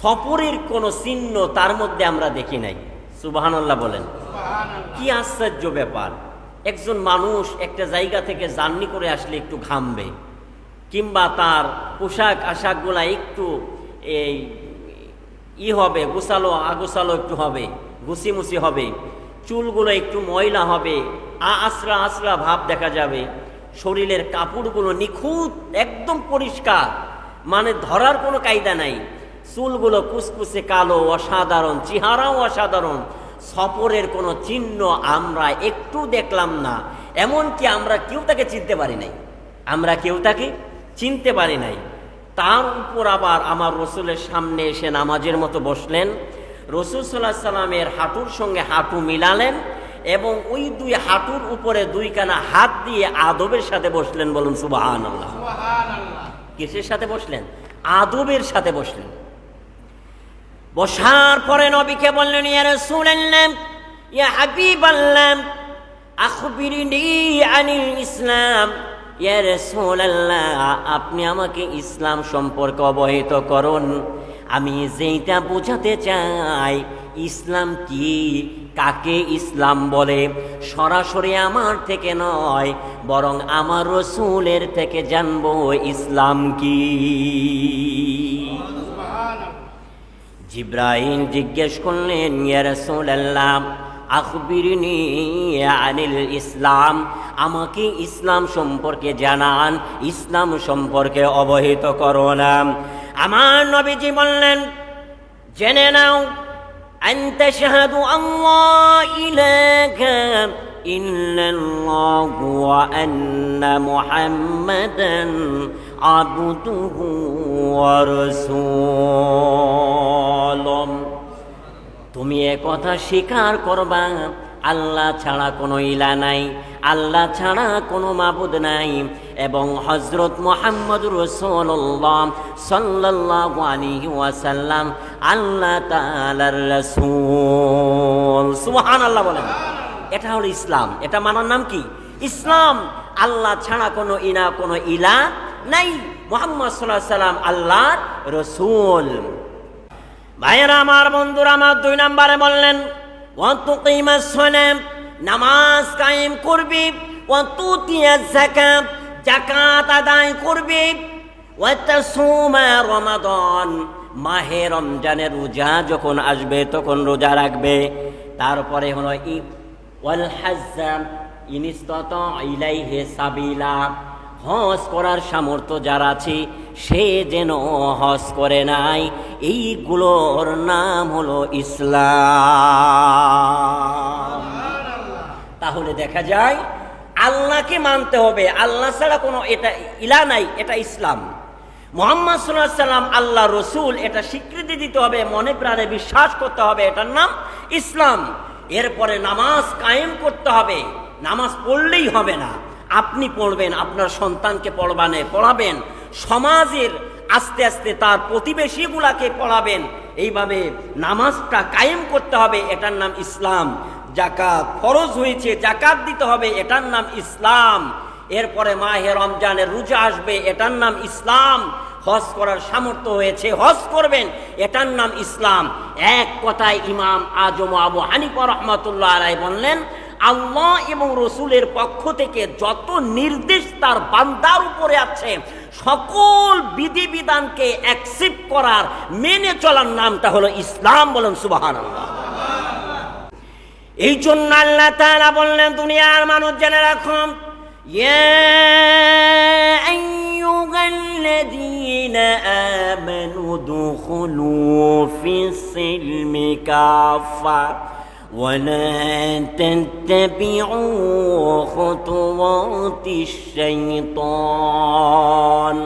সফরের কোনো চিহ্ন তার মধ্যে আমরা দেখি নাই। সুবাহান্লাহ বলেন। কি আশ্চর্য ব্যাপার। একজন মানুষ একটা জায়গা থেকে জার্নি করে আসলে একটু ঘামবে কিংবা তার পোশাক আশাকগুলা একটু এই ই হবে গুছালো আগুছালো একটু হবে গুছিমুছি হবে চুলগুলো একটু ময়লা হবে আ আশ্রা আশ্রা ভাব দেখা যাবে শরীরের কাপড়গুলো নিখুঁত একদম পরিষ্কার মানে ধরার কোনো কায়দা নাই। চুলগুলো কুসকুসে কালো অসাধারণ চেহারাও অসাধারণ। সফরের কোনো চিহ্ন আমরা একটু দেখলাম না। এমনকি আমরা কেউ তাকে চিনতে পারি নাই। আমরা কেউ তাকে চিনতে পারি নাই। তার উপর আবার আমার রসুলের সামনে এসে নামাজের মতো বসলেন। রসুল সাল্লাহ সাল্লামের হাঁটুর সঙ্গে হাঁটু মিলালেন এবং ওই দুই হাঁটুর উপরে দুইখানা হাত দিয়ে আদবের সাথে বসলেন বলুন সুবাহান আল্লাহ কিসের সাথে বসলেন? আদবের সাথে বসলেন। বসার পরে নবীকে বললেন, ইয়া রাসূলুল্লাহ, ইয়া হাবিবাল্লাহ, আখবিরনি আনিল ইসলাম। ইয়া রাসূলুল্লাহ, আপনি আমাকে ইসলাম সম্পর্কে অবহিত করুন। আমি যেইটা বোঝাতে চাই, ইসলাম কি, কাকে ইসলাম বলে, সরাসরি আমার থেকে নয়, বরং আমার রসুলের থেকে জানব ইসলাম কি। জিব্রাহিম জিজ্ঞেস করলেন ইয়া রাসূলুল্লাহ আখবিরনি আনিল ইসলাম আমাকে ইসলাম সম্পর্কে জানান ইসলাম সম্পর্কে অবহিত করোনা আমার নবীজি বললেন জেনে নাও أن تشهد أن لا إله إلا الله وأن محمدا عبده ورسوله তুমি এ কথা স্বীকার করবা। আল্লাহ ছাড়া কোনো ইলা নাই, আল্লাহ ছাড়া কোনো মাবুদ নাই। এবং হজরত মোহাম্মদ রসুল্লাহ সাল্লাহ আলী ওয়াসাল্লাম আল্লাহ তালার সুবহান আল্লাহ বলেন। এটা হলো ইসলাম। এটা মানার নাম কি? ইসলাম। আল্লাহ ছাড়া কোনো ইনা কোনো ইলা নাই। মোহাম্মদ সাল্লাহ সাল্লাম আল্লাহর রসুল। ভাইয়েরা, আমার বন্ধুরা, আমার দুই নম্বরে বললেন নামাজ কায়েম করবি যাকাত আদায় করবি রমাদান। মাহে রমজানের রোজা যখন আসবে, তখন রোজা রাখবে। তারপরে হলো ইনিস্তত ইলাইহে সাবিলা। হজ করার সামর্থ্য যার আছে, সে যেন হজ করে নাই। এইগুলোর নাম হলো ইসলাম। তাহলে দেখা যায়, আল্লাহকে মানতে হবে। আল্লাহ ছাড়া কোনো এটা ইলা নাই, এটা ইসলাম। মোহাম্মদ সাল্লাহ সাল্লাম আল্লাহ রসুল, এটা স্বীকৃতি দিতে হবে, মনে প্রাণে বিশ্বাস করতে হবে, এটার নাম ইসলাম। এরপরে নামাজ কায়েম করতে হবে। নামাজ পড়লেই হবে না। আপনি পড়বেন, আপনার সন্তানকে পড়বানে পড়াবেন, সমাজের আস্তে আস্তে তার প্রতিবেশীগুলাকে পড়াবেন। এইভাবে নামাজটা কায়েম করতে হবে, এটার নাম ইসলাম। জাকাত ফরজ হয়েছে জাকাত দিতে হবে, এটার নাম ইসলাম। এরপরে মাহে রমজানের রোজা আসবে, এটার নাম ইসলাম। হজ করার সামর্থ্য হয়েছে, হজ করবেন, এটার নাম ইসলাম। এক কথায় ইমাম আজম আবু হানিফা রহমতুল্লাহ আলাই বললেন আল্লাহ এবং রসুলের পক্ষ থেকে যত নির্দেশ তার বান্দার উপরে আছে, সকল বিধিবিধানকে অ্যাকসেপ্ট করার, মেনে চলার নামটা হলো ইসলাম বলেন সুবাহান এই জন্য আল্লাহ তারা বললেন, দুনিয়ার মানুষ জেনে রাখুন আমানু দুখুলু ফি সিলমি কাফা ولا تتبعوا خطوات الشيطان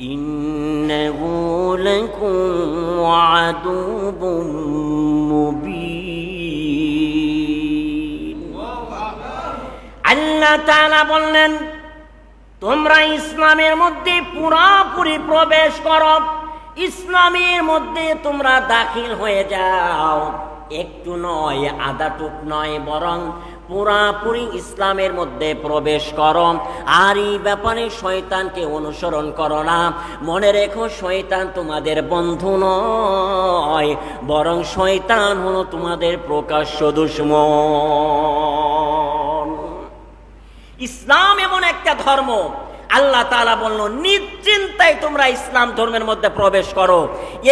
إنه لكم عدو مبين আল্লাহ তাআলা বললেন তোমরা ইসলামের মধ্যে পুরাপুরি প্রবেশ করো ইসলামের মধ্যে তোমরা দাখিল হয়ে যাও একটু নয় আধা টুক নয়, বরং পুরাপুরি ইসলামের মধ্যে প্রবেশ করো। আর এই ব্যাপারে শয়তানকে অনুসরণ করো না। মনে রেখো শয়তান তোমাদের বন্ধু নয়, বরং শয়তান হলো তোমাদের প্রকাশ্য দুশ্মন। ইসলাম এমন একটা ধর্ম, আল্লাহ তাআলা বলল নিশ্চিন্তায় তোমরা ইসলাম ধর্মের মধ্যে প্রবেশ করো।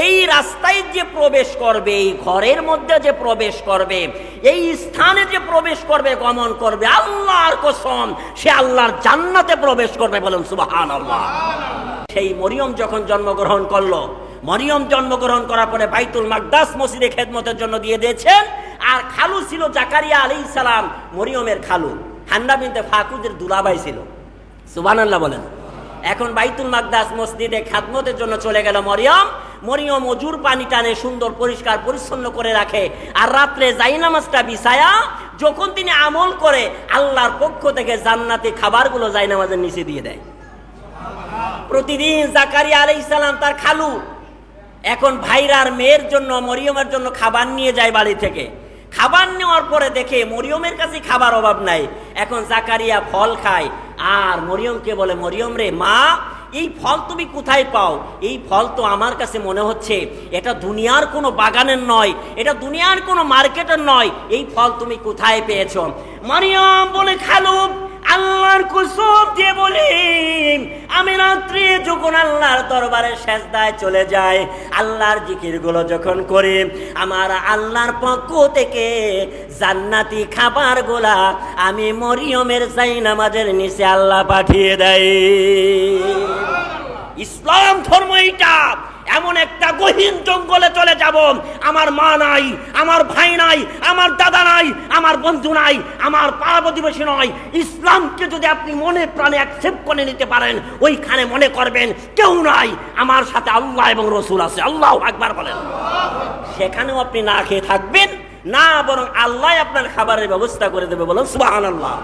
এই রাস্তায় যে প্রবেশ করবে, এই ঘরের মধ্যে যে প্রবেশ করবে, এই স্থানে যে প্রবেশ করবে, গমন করবে, আল্লাহর কসম, সে আল্লাহর জান্নাতে প্রবেশ করবে বলেন সুবাহান আল্লাহ সেই মরিয়ম যখন জন্মগ্রহণ করল, মরিয়ম জন্মগ্রহণ করার পরে বাইতুল মাকদাস মসজিদে খেদমতের জন্য দিয়ে দিয়েছেন, আর খালু ছিল জাকারিয়া আলী সালাম মরিয়মের খালু। হান্না বিনতে ফাকুদের দুলাবাই ছিল। সুবান আল্লাহ বলেন। এখন বাইতুল মাকদাস মসজিদে খাদমতের জন্য চলে গেল মরিয়ম। মরিয়ম অজুর পানি টানে সুন্দর পরিষ্কার পরিচ্ছন্ন করে রাখে। আর রাত্রে জাইনামাজটা বিছায়া যখন তিনি আমল করে, আল্লাহর পক্ষ থেকে জান্নাতি খাবারগুলো জাইনামাজের নিচে দিয়ে দেয়। প্রতিদিন জাকারিয়া আলাইহিস সালাম তার খালু। এখন ভাইরার মেয়ের জন্য, মরিয়মের জন্য খাবার নিয়ে যায় বাড়ি থেকে। খাবার নেওয়ার পরে দেখে মরিয়মের কাছে খাবার অভাব নাই। এখন জাকারিয়া ফল খায়। আর মরিয়মকে বলে, মরিয়ম রে, মা, এই ফল তুমি কোথায় পাও? এই ফল তো আমার কাছে মনে হচ্ছে, এটা দুনিয়ার কোনো বাগানের নয়, এটা দুনিয়ার কোনো মার্কেটের নয়, এই ফল তুমি কোথায় পেয়েছ? মরিয়ম বলে খালু আল্লাহর কুসুম দিয়ে বলি আমি রাত্রি যখন আল্লাহর দরবারে শেষদায় চলে যায় আল্লাহর জিকিরগুলো যখন করি, আমার আল্লাহর পক্ষ থেকে জান্নাতি খাবারগুলা আমি মরিয়মের চাই নামাজের নিচে আল্লাহ পাঠিয়ে দেয়। ইসলাম ধর্ম এইটা। এমন একটা গহীন জঙ্গলে চলে যাব। আমার মা নাই, আমার ভাই নাই, আমার দাদা নাই, আমার বন্ধু নাই, আমার পাড়া প্রতিবেশী নয়। ইসলামকে যদি আপনি মনে প্রাণে অ্যাকসেপ্ট করে নিতে পারেন, ওইখানে মনে করবেন কেউ নাই, আমার সাথে আল্লাহ এবং রসুল আছে। আল্লাহ একবার বলেন। সেখানেও আপনি না খেয়ে থাকবেন, না বরং আল্লাহ আপনার খাবারের ব্যবস্থা করে দেবে বলেন সুবাহ আল্লাহ